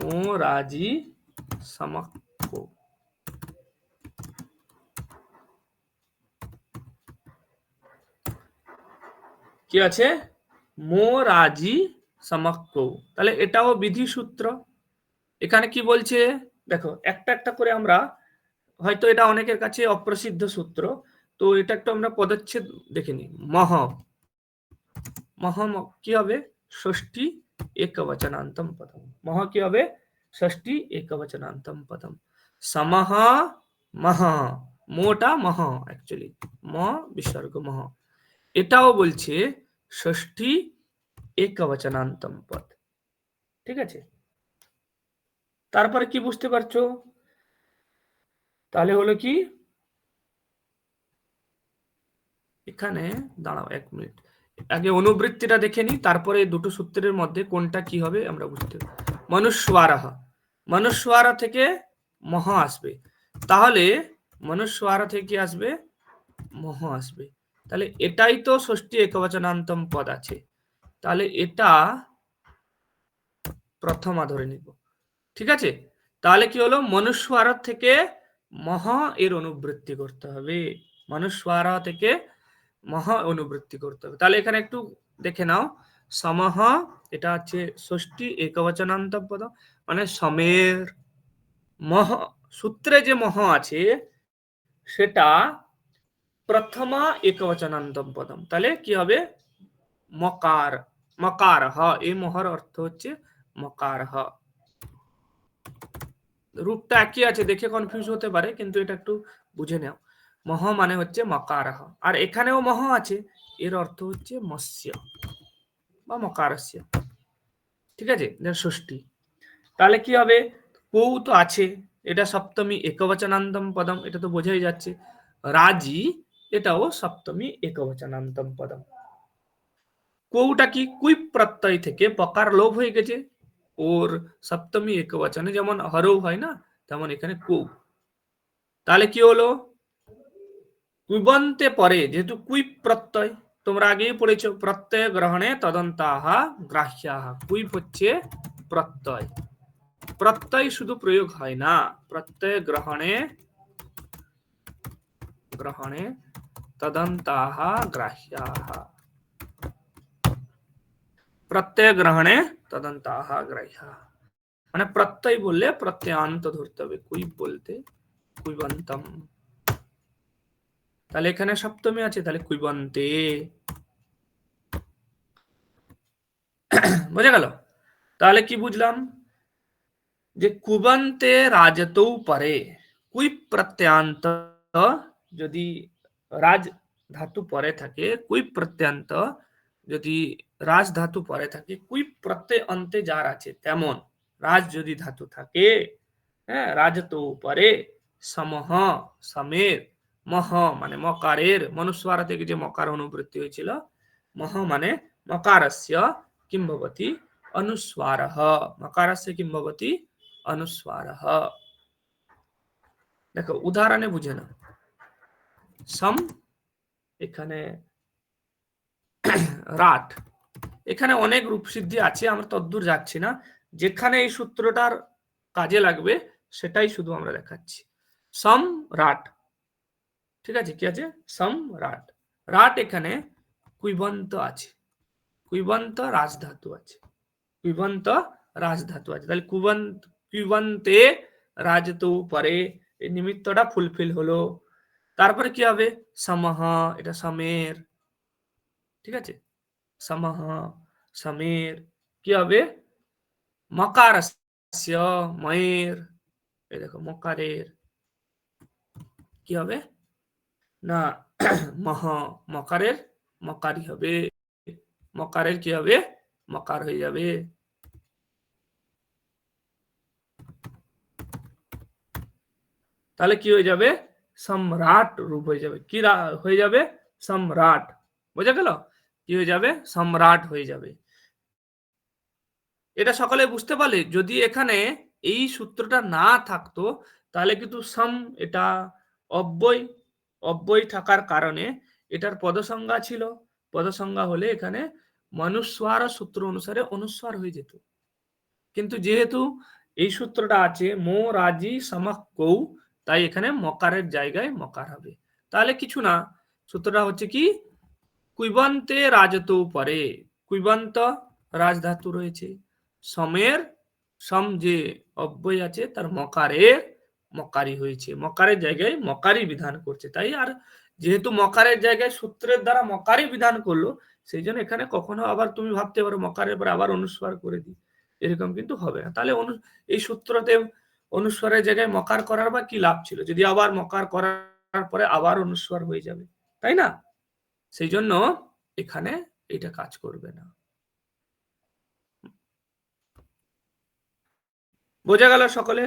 মোরাজি সামাক্য কি আছে মোরাজি সামাক্য তাহলে এটাও বিধি সূত্র এখানে কি বলছে দেখো একটা একটা করে আমরা হয়তো এটা অনেকের কাছে অপ্রসিদ্ধ সূত্র তো এটা একটু আমরা পদচ্ছেদ দেখে নিই মহ মহ ম- কি হবে ষষ্ঠী একবচনান্তম পদম মহ কি হবে ষষ্ঠী একবচনান্তম পদম সমহ মহ মোটা মহ অ্যাকচুয়ালি ম বিসর্গ মহ এটাও বলছে ষষ্ঠী একবচনান্তম পদ ঠিক আছে তারপরে কি বুঝতে পারছ তাহলে হলো কি এখানে দাঁড়াও এক মিনিট আগে অনুবৃত্তিটা দেখে নি তারপরে দুটো সূত্রের মধ্যে কোনটা কি হবে আমরা বুঝতে মনুস্বারাহ মনুস্বারা থেকে মহ আসবে। তাহলে মনুস্বারা থেকে আসবে, মহ আসবে। তাহলে এটাই তো ষষ্ঠী একবচনান্তম পদ আছে। তাহলে এটা প্রথমা ধরে নিব। ঠিক আছে? তাহলে কি হলো? মনুস্বারা থেকে মহ এর অনুবৃত্তি করতে হবে। মনুস্বারা থেকে মহ অনুবৃত্তি করতে হবে। তাহলে এখানে একটু দেখে নাও। সমহ, এটা হচ্ছে ষষ্ঠী একবচনান্ত পদ মানে সমের মহ, সূত্রে যে মহ আছে, সেটা প্রথমা একবচনান্তম পদম। তাহলে কি হবে? মকার মকার হ এই মহর অর্থ হচ্ছে মকার হ রূপটা একই আছে, দেখে কনফিউজ হতে পারে, কিন্তু এটা একটু বুঝে নাও। মহ মানে হচ্ছে মকারহ। আর এখানেও মহ আছে, এর অর্থ হচ্ছে মৎস্য বা মকারস্য। ঠিক আছে? ষষ্ঠী। তাহলে কি হবে? কৌ তো আছে, এটা সপ্তমী একবচনান্তম পদম, এটা তো বোঝাই যাচ্ছে। রাজি, এটাও সপ্তমী একবচনান্তম পদম। কৌটা কি? কুই প্রত্যয় থেকে পকার লোভ হয়ে গেছে। ওর সপ্তমী একবচনে যেমন হরৌ হয় না, তেমন এখানে কৌ। তাহলে কি হলো? কুবন্তে পরে যেহেতু কুই প্রত্যয় তোমরা আগেই পড়েছো প্রত্যয় গ্রহণে তদন্তাহা গ্রাহ্যাহা কুইপ হচ্ছে প্রত্যয় প্রত্যয় শুধু প্রয়োগ হয় না প্রত্যয় গ্রহণে গ্রহণে তদন্তাহা গ্রাহ্যাহা প্রত্যয় গ্রহণে তদন্তাহা গ্রাহ্যাহা মানে প্রত্যয় বললে প্রত্যয়ান্ত ধরতে হবে কুই বলতে কুইবন্তম তাহলে এখানে সপ্তমী আছে, তাহলে কুইবন্তে। বোঝা গেল? তাহলে কি বুঝলাম? যে কুবন্তে রাজতৌ পরে। কুই প্রত্যয়ান্ত যদি রাজ ধাতু পরে থাকে, কুই প্রত্যয়ান্ত যদি রাজ ধাতু পরে থাকে, কুই প্রত্যয় অন্তে যার আছে তেমন। রাজ যদি ধাতু থাকে হ্যাঁ রাজতৌ পরে, সমহ সমের মহ মানে মকারের মনুস্বার থেকে যে মকার অনুবৃত্তি হয়েছিল, মহ মানে মকারস্য কিম ভবতি? অনুস্বার মকারস্য কিম ভবতি? অনুস্বার দেখো, উদাহরণে বুঝে না সম, এখানে রাট। এখানে অনেক রূপসিদ্ধি আছে, আমরা তদ্দূর যাচ্ছি না। যেখানে এই সূত্রটার কাজে লাগবে, সেটাই শুধু আমরা দেখাচ্ছি। সম, রাট। ঠিক আছে, কি আছে? সম রাট। রাট এখানে কুইবন্ত আছে। কুইবন্ত রাজধাতু আছে। কুইবন্ত রাজধাতু আছে। তাহলে কুবন্ত, কুইবন্তে রাজতু পরে এই নিমিত্তটা ফুলফিল হলো। তারপরে কি হবে? সমহ, এটা সমের ঠিক আছে? সমহ সমের কি হবে? মকার ময়ের। এই দেখো, মকারের। কি হবে? না, মহ, মকারের মকারি হবে। মকারের কি হবে? মকার হয়ে যাবে। তাহলে কি হয়ে যাবে? সম্রাট রূপ হয়ে যাবে। কি হয়ে যাবে? সম্রাট। বোঝা গেল? কি হয়ে যাবে? সম্রাট হয়ে যাবে। এটা সকলে বুঝতে পারলে, যদি এখানে এই সূত্রটা না থাকতো, তাহলে কিন্তু সম, এটা অব্যয় অব্যয় থাকার কারণে এটার পদসংজ্ঞা ছিল। পদসংজ্ঞা হলে এখানে মনুস্বার সূত্র অনুসারে অনুস্বার হয়ে যেত। কিন্তু যেহেতু এই সূত্রটা আছে, মো রাজি সামাক কৌ তাই এখানে মকারের জায়গায় মকার হবে। তাহলে কিছু না, সূত্রটা হচ্ছে কি? কুইবন্তে রাজত পরে, কুইবন্ত রাজধাতু রয়েছে। সমের সম যে অব্যয় আছে, তার মকারের মকারি হয়েছে। মকারের জায়গায় মকারি বিধান করছে। তাই আর যেহেতু মকারের জায়গায় সূত্রের দ্বারা মকারি বিধান করল, সেই জন্য এখানে কখনো আবার তুমি ভাবতে পারো মকারের পর আবার অনুস্বার করে দিই। এরকম কিন্তু হবে না। তাহলে অনু এই সূত্রতে অনুস্বরের জায়গায় মকার করার বা কি লাভ ছিল? যদি আবার মকার করার পরে আবার অনুস্বার হয়ে যাবে, তাই না? সেই জন্য এখানে এটা কাজ করবে না। বোঝা গেল সকলে?